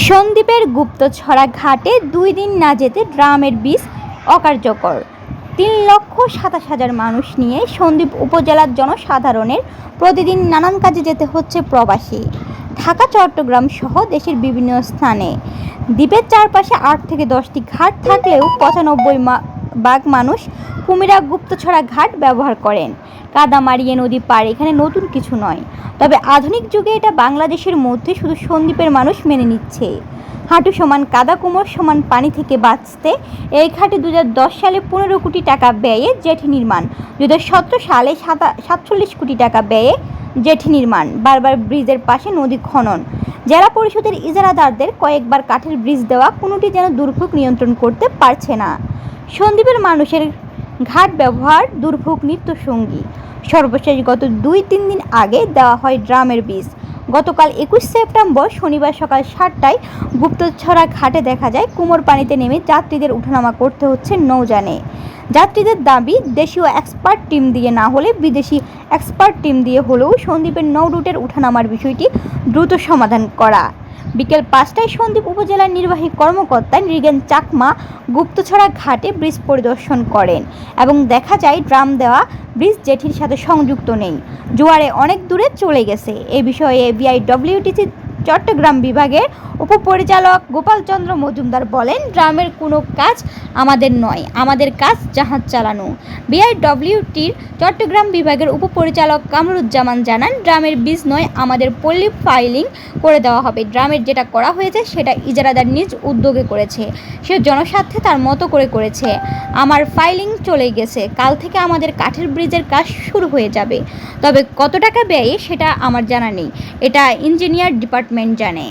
সন্দ্বীপের গুপ্তছড়া ঘাটে দুই দিন না যেতে ড্রামের বীজ অকার্যকর। তিন লক্ষ সাতাশ হাজার মানুষ নিয়ে সন্দ্বীপ উপজেলার জনসাধারণের প্রতিদিন নানান কাজে যেতে হচ্ছে প্রবাসী। ঢাকা, চট্টগ্রাম সহ দেশের বিভিন্ন স্থানে। দ্বীপের চারপাশে আট থেকে দশটি ঘাট থাকলেও পঁচানব্বই ভাগ মানুষ কুমিরা গুপ্তছড়া ঘাট ব্যবহার করেন। কাদামারিয়ে নদী পার, এখানে নতুন কিছু নয়। তবে আধুনিক যুগে এটা বাংলাদেশের মধ্যে শুধু সন্দ্বীপের মানুষ মেনে নিচ্ছে। হাঁটু সমান কাদা, কুমোর সমান পানি থেকে বাঁচতে এই ঘাটে দু হাজার দশ সালে পনেরো কোটি টাকা ব্যয়ে জেঠি নির্মাণ দু হাজার সতেরো সালে সাতা, সাতচল্লিশ কোটি টাকা ব্যয়ে জেঠি নির্মাণ, বারবার ব্রিজের পাশে নদী খনন। জেলা পরিষদের ইজারাদারদের কয়েকবার কাঠের ব্রিজ দেওয়া, কোনোটি যেন দুর্ভোগ নিয়ন্ত্রণ করতে পারছে না। সন্দ্বীপের মানুষের ঘাট ব্যবহার, দুর্ভোগ নিত্য সঙ্গী সর্বশেষ গত দুই, তিন দিন আগে দেওয়া হয় ড্রামের বীজ। গতকাল একুশ সেপ্টেম্বর শনিবার সকাল সাতটায় গুপ্তছড়া ঘাটে দেখা যায়, কুমোর পানিতে নেমে যাত্রীদের উঠানামা করতে হচ্ছে নৌযানে। যাত্রীদের দাবি, দেশীয় এক্সপার্ট টিম দিয়ে না হলে বিদেশি এক্সপার্ট টিম দিয়ে হলেও সন্দ্বীপের নৌ রুটের উঠানামার বিষয়টি দ্রুত সমাধান করা। বিকেল পাঁচটায় সন্দ্বীপ উপজেলার নির্বাহী কর্মকর্তা নৃগেন চাকমা গুপ্তছড়া ঘাটে ব্রিজ পরিদর্শন করেন এবং দেখা যায় ড্রাম দেওয়া ব্রিজ জেঠির সাথে সংযুক্ত নেই। জোয়ারে অনেক দূরে চলে গেছে। এ বিষয়ে ডব্লিউটিসি চট্টগ্রাম বিভাগের উপপরিচালক গোপালচন্দ্র মজুমদার বলেন, ড্রামের কোনো কাজ আমাদের নয়, আমাদের কাজ জাহাজ চালানো। বিআইডব্লিউটির চট্টগ্রাম বিভাগের উপপরিচালক কামরুজ্জামান জানান, ড্রামের বীজ নয়, আমাদের পল্লী ফাইলিং করে দেওয়া হবে। ড্রামের যেটা করা হয়েছে, সেটা ইজারাদার নিজ উদ্যোগে করেছে। সে জনস্বার্থে তার মতো করে করেছে। আমার ফাইলিং চলে গেছে। কাল থেকে আমাদের কাঠের ব্রিজের কাজ শুরু হয়ে যাবে। তবে কত টাকা ব্যয়ে, সেটা আমার জানা নেই। এটা ইঞ্জিনিয়ার ডিপার্টমেন্ট জানে।